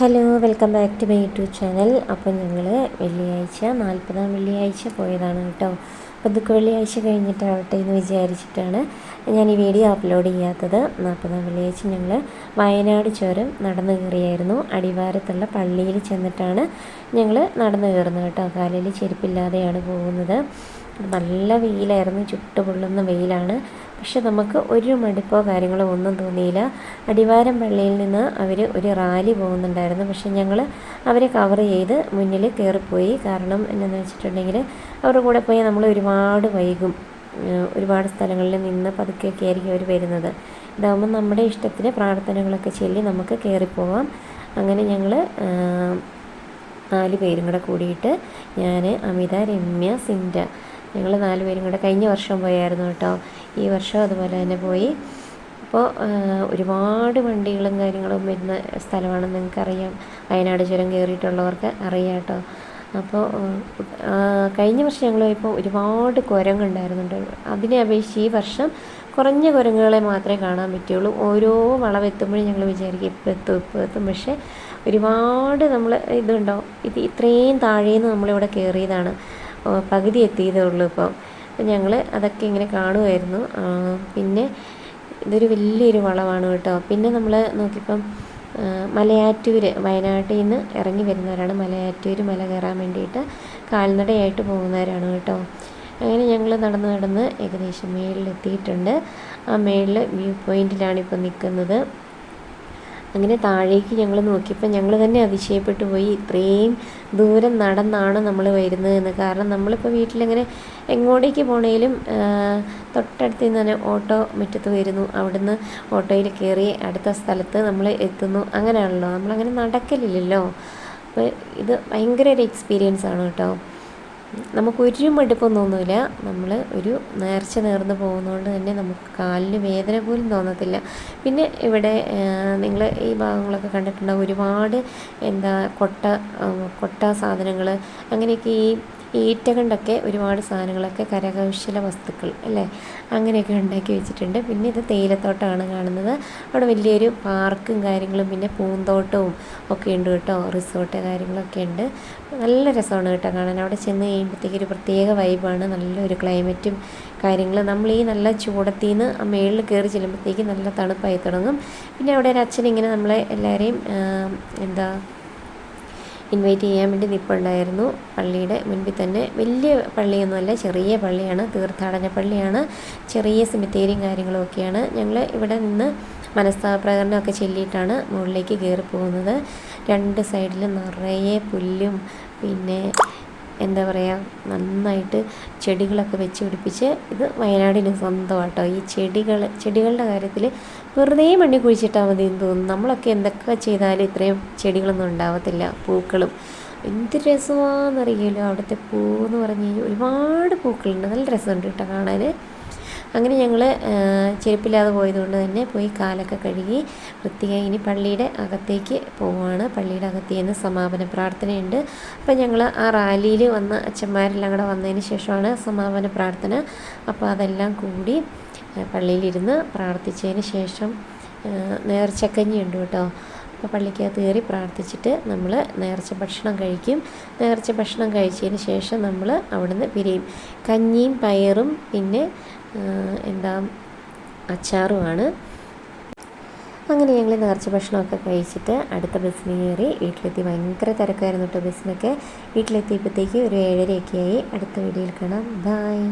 Hello welcome back to my YouTube channel. അപ്പോൾ ഞങ്ങൾ വെള്ളിയാഴ്ച നാൽപ്പതാം വെള്ളിയാഴ്ച പോയതാണ് കേട്ടോ. അപ്പോൾ ദുഃഖ വെള്ളിയാഴ്ച കഴിഞ്ഞിട്ടാവട്ടെ എന്ന് വിചാരിച്ചിട്ടാണ് ഞാൻ ഈ വീഡിയോ അപ്ലോഡ് ചെയ്യാത്തത്. നാൽപ്പതാം വെള്ളിയാഴ്ച ഞങ്ങൾ വയനാട് ചുരം നടന്നു കയറിയായിരുന്നു. അടിവാരത്തുള്ള പള്ളിയിൽ ചെന്നിട്ടാണ് ഞങ്ങൾ നടന്നു കയറുന്നത് കേട്ടോ. കാലിൽ ചെരുപ്പില്ലാതെയാണ് പോകുന്നത്. നല്ല വെയിലായിരുന്നു ചുട്ടുപൊള്ളുന്ന വെയിലാണ്. പക്ഷെ നമുക്ക് ഒരു മടുപ്പോ കാര്യങ്ങളോ ഒന്നും തോന്നിയില്ല. അടിവാരം പള്ളിയിൽ നിന്ന് അവർ ഒരു റാലി പോകുന്നുണ്ടായിരുന്നു. പക്ഷെ ഞങ്ങൾ അവരെ കവർ ചെയ്ത് മുന്നിൽ കയറിപ്പോയി. കാരണം എന്നു വെച്ചിട്ടുണ്ടെങ്കിൽ അവരുടെ കൂടെ പോയി നമ്മൾ ഒരുപാട് വൈകും. ഒരുപാട് സ്ഥലങ്ങളിൽ നിന്ന് പതുക്കെയൊക്കെ ആയിരിക്കും അവർ വരുന്നത്. ഇതാകുമ്പോൾ നമ്മുടെ ഇഷ്ടത്തിന് പ്രാർത്ഥനകളൊക്കെ ചൊല്ലി നമുക്ക് കയറിപ്പോവാം. അങ്ങനെ ഞങ്ങൾ നാല് പേരും കൂടെ കൂടിയിട്ട് ഞാൻ അമിത രമ്യ സിൻഡ ഞങ്ങൾ നാല് പേരും കൂടെ കഴിഞ്ഞ വർഷം പോയായിരുന്നു കേട്ടോ. ഈ വർഷം അതുപോലെ തന്നെ പോയി. അപ്പോൾ ഒരുപാട് വണ്ടികളും കാര്യങ്ങളും വരുന്ന സ്ഥലമാണെന്ന് നിങ്ങൾക്കറിയാം. വയനാട് ചുരം കയറിയിട്ടുള്ളവർക്ക് അറിയാം കേട്ടോ. അപ്പോൾ കഴിഞ്ഞ വർഷം ഞങ്ങൾ പോയപ്പോൾ ഒരുപാട് കുരങ്ങുണ്ടായിരുന്നുണ്ട് അതിനെ അപേക്ഷിച്ച് ഈ വർഷം കുറഞ്ഞ കുരങ്ങുകളെ മാത്രമേ കാണാൻ പറ്റുള്ളൂ. ഓരോ വളവെത്തുമ്പോഴും ഞങ്ങൾ വിചാരിക്കും ഇപ്പോൾ എത്തും ഇപ്പോൾ എത്തും. പക്ഷേ ഒരുപാട് നമ്മൾ ഇതുണ്ടോ? ഇത് ഇത്രയും താഴേന്ന് നമ്മളിവിടെ കയറിയതാണ്. പകുതി എത്തിയതേ ഉള്ളൂ ഇപ്പോൾ അപ്പം ഞങ്ങൾ അതൊക്കെ ഇങ്ങനെ കാണുമായിരുന്നു പിന്നെ ഇതൊരു വലിയൊരു വളമാണ് കേട്ടോ. പിന്നെ നമ്മൾ നോക്കിയപ്പം മലയാറ്റൂർ വയനാട്ടിൽ നിന്ന് ഇറങ്ങി വരുന്നവരാണ്. മലയാറ്റൂർ മല കയറാൻ വേണ്ടിയിട്ട് കാൽനടയായിട്ട് പോകുന്നവരാണ് കേട്ടോ. അങ്ങനെ ഞങ്ങൾ നടന്ന് നടന്ന് ഏകദേശം മേളിലെത്തിയിട്ടുണ്ട്. ആ മേളിൽ വ്യൂ പോയിന്റിലാണ് ഇപ്പോൾ നിൽക്കുന്നത്. അങ്ങനെ താഴേക്ക് ഞങ്ങൾ നോക്കിയപ്പോൾ ഞങ്ങൾ തന്നെ അതിശയപ്പെട്ടു പോയി. ഇത്രയും ദൂരം നടന്നാണ് നമ്മൾ വരുന്നത് എന്ന്. കാരണം നമ്മളിപ്പോൾ വീട്ടിലിങ്ങനെ എങ്ങോട്ടേക്ക് പോണേലും തൊട്ടടുത്ത് നിന്ന് തന്നെ ഓട്ടോ മുറ്റത്ത് വരുന്നു. അവിടുന്ന് ഓട്ടോയിൽ കയറി അടുത്ത സ്ഥലത്ത് നമ്മൾ എത്തുന്നു. അങ്ങനെയാണല്ലോ. നമ്മളങ്ങനെ നടക്കലില്ലല്ലോ. അപ്പോൾ ഇത് ഭയങ്കര ഒരു എക്സ്പീരിയൻസ് ആണ് കേട്ടോ. നമുക്കൊരു മടുപ്പൊന്നും തോന്നില്ല നമ്മൾ ഒരു നേർച്ച നേർന്ന് പോകുന്നതുകൊണ്ട് തന്നെ നമുക്ക് കാലിന് വേദന പോലും തോന്നത്തില്ല. പിന്നെ ഇവിടെ നിങ്ങൾ ഈ ഭാഗങ്ങളൊക്കെ കണ്ടിട്ടുണ്ടാകും ഒരുപാട് എന്താ കൊട്ട കൊട്ട സാധനങ്ങൾ അങ്ങനെയൊക്കെ ഈ ഈറ്റ കൊണ്ടൊക്കെ ഒരുപാട് സാധനങ്ങളൊക്കെ കരകൗശല വസ്തുക്കൾ അല്ലേ? അങ്ങനെയൊക്കെ ഉണ്ടാക്കി വെച്ചിട്ടുണ്ട്. പിന്നെ ഇത് തേയിലത്തോട്ടമാണ് കാണുന്നത്. അവിടെ വലിയൊരു പാർക്കും കാര്യങ്ങളും പിന്നെ പൂന്തോട്ടവും ഒക്കെ ഉണ്ട് കേട്ടോ. റിസോർട്ട് കാര്യങ്ങളൊക്കെ ഉണ്ട്. നല്ല രസമാണ് കേട്ടോ കാണാൻ. അവിടെ ചെന്ന് കഴിയുമ്പോഴത്തേക്ക് ഒരു പ്രത്യേക വൈബാണ് നല്ലൊരു ക്ലൈമറ്റും കാര്യങ്ങളും. നമ്മൾ ഈ നല്ല ചൂടത്തിൽ നിന്ന് ആ മേളിൽ കയറി ചെല്ലുമ്പോഴത്തേക്ക് നല്ല തണുപ്പായി തുടങ്ങും. പിന്നെ അവിടെ ഒരു അച്ഛൻ ഇങ്ങനെ നമ്മളെ എല്ലാവരെയും എന്താ ഇൻവൈറ്റ് ചെയ്യാൻ വേണ്ടി നിൽപ്പുണ്ടായിരുന്നു പള്ളിയുടെ മുൻപിൽ തന്നെ വലിയ പള്ളിയൊന്നുമല്ല ചെറിയ പള്ളിയാണ് തീർത്ഥാടന പള്ളിയാണ് ചെറിയ സിമിത്തേരിയും കാര്യങ്ങളൊക്കെയാണ് ഞങ്ങൾ ഇവിടെ നിന്ന് മനസ്താപ്രകടനമൊക്കെ ചൊല്ലിയിട്ടാണ് മുകളിലേക്ക് കയറി പോകുന്നത്. രണ്ട് സൈഡിൽ നിറയെ പുല്ലും പിന്നെ എന്താ പറയുക നന്നായിട്ട് ചെടികളൊക്കെ വെച്ച് പിടിപ്പിച്ച് ഇത് വയനാടിന് സ്വന്തമാട്ടോ. ഈ ചെടികൾ ചെടികളുടെ കാര്യത്തിൽ വെറുതെ മണ്ണി കുഴിച്ചിട്ടാൽ മതി എന്ന് തോന്നുന്നു. നമ്മളൊക്കെ എന്തൊക്കെ ചെയ്താലും ഇത്രയും ചെടികളൊന്നും ഉണ്ടാവത്തില്ല പൂക്കളും. എന്ത് രസമാണെന്നറിയില്ലോ. അവിടുത്തെ പൂ എന്ന് പറഞ്ഞു കഴിഞ്ഞാൽ ഒരുപാട് പൂക്കളുണ്ട്. നല്ല രസമുണ്ട് കേട്ടോ കാണാൻ. അങ്ങനെ ഞങ്ങൾ ചെരുപ്പില്ലാതെ പോയതുകൊണ്ട് തന്നെ പോയി കാലൊക്കെ കഴുകി വൃത്തിയായി ഇനി പള്ളിയുടെ അകത്തേക്ക് പോവുകയാണ്. പള്ളിയുടെ അകത്ത് നിന്ന് സമാപന പ്രാർത്ഥനയുണ്ട്. അപ്പം ഞങ്ങൾ ആ റാലിയിൽ വന്ന അച്ഛന്മാരെല്ലാം കൂടെ വന്നതിന് ശേഷമാണ് സമാപന പ്രാർത്ഥന. അപ്പോൾ അതെല്ലാം കൂടി പള്ളിയിലിരുന്ന് പ്രാർത്ഥിച്ചതിന് ശേഷം നേർച്ചക്കഞ്ഞി ഉണ്ട് കേട്ടോ. അപ്പോൾ പള്ളിക്കകത്ത് കയറി പ്രാർത്ഥിച്ചിട്ട് നമ്മൾ നേർച്ച ഭക്ഷണം കഴിക്കും. നേർച്ച ഭക്ഷണം കഴിച്ചതിന് ശേഷം നമ്മൾ അവിടുന്ന് പിരിയും. കഞ്ഞിയും പയറും പിന്നെ എന്താ അച്ചാറുമാണ് അങ്ങനെ ഞങ്ങൾ നേർച്ച ഭക്ഷണമൊക്കെ കഴിച്ചിട്ട് അടുത്ത ബസ്സിന് കയറി വീട്ടിലെത്തി. ഭയങ്കര തിരക്കായിരുന്നു കേട്ടോ ബസ്സിനൊക്കെ. വീട്ടിലെത്തിയപ്പോഴത്തേക്ക് ഒരു ഏഴരയൊക്കെ ആയി. അടുത്ത വീഡിയോയിൽ കാണാം. ബായ്